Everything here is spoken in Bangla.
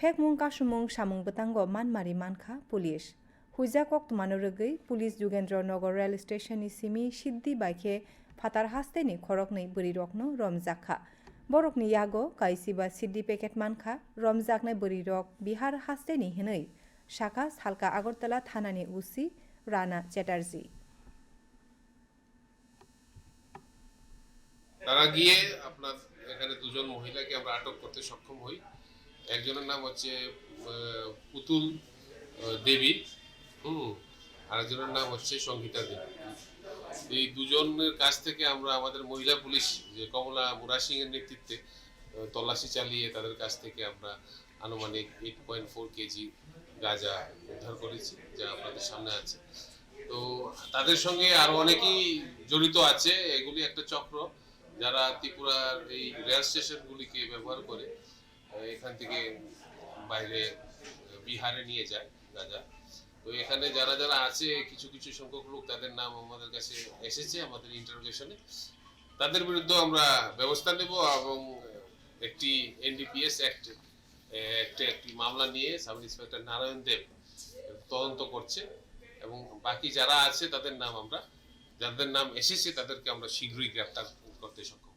mung ka sumung samung betango manmari manka pulis huija kok tumano rogui pulis Jogendranagar rail station Simi সিদ্ধি বাইকে ফাতার হাস্তেনি খরকनै বরি রকনো রমজাখা বরকনি ইয়াগো কাইসিবা সিদ্ধি পেকেট মানখা রমজাকনাই বরি রক বিহার হাস্তেনি হেनै শাখা সালকা আগরতলা থানানি উসি রানা চ্যাটার্জি তারা গিয়ে আপনার এখানে দুজন মহিলাকে আমরা আটক করতে সক্ষম হই। একজনের নাম হচ্ছে পুতুল দেবী, হুম, আরেকজনের নাম হচ্ছে সঙ্গীতা দেবী। এই দুজনের কাছ থেকে আমরা আমাদের মহিলা পুলিশ, যে কমলা মুরা সিং এর নেতৃত্বে তল্লাশি চালিয়ে তাদের কাছ থেকে আমরা আনুমানিক এইট পয়েন্ট ফোর কেজি গাঁজা উদ্ধার করেছি, যা আপনাদের সামনে আছে। তো তাদের সঙ্গে আরও অনেকেই জড়িত আছে। এগুলি একটা চক্র, যারা ত্রিপুরার এই রেল স্টেশনগুলিকে ব্যবহার করে এখান থেকে বাইরে, বিহারে নিয়ে যায় গাঁজা তো এখানে যারা যারা আছে, কিছু কিছু সংখ্যক লোক, তাদের নাম আমাদের কাছে এসেছে আমাদের ইন্টারোগেশনে তাদের বিরুদ্ধে আমরা ব্যবস্থা নেব এবং একটি এনডিপিএস অ্যাক্ট একটা একটি মামলা নিয়ে সাব ইন্সপেক্টর নারায়ণ দেব তদন্ত করছে এবং বাকি যারা আছে, তাদের নাম আমরা, যাদের নাম এসেছে, তাদেরকে আমরা শীঘ্রই গ্রেপ্তার করতে সক্ষম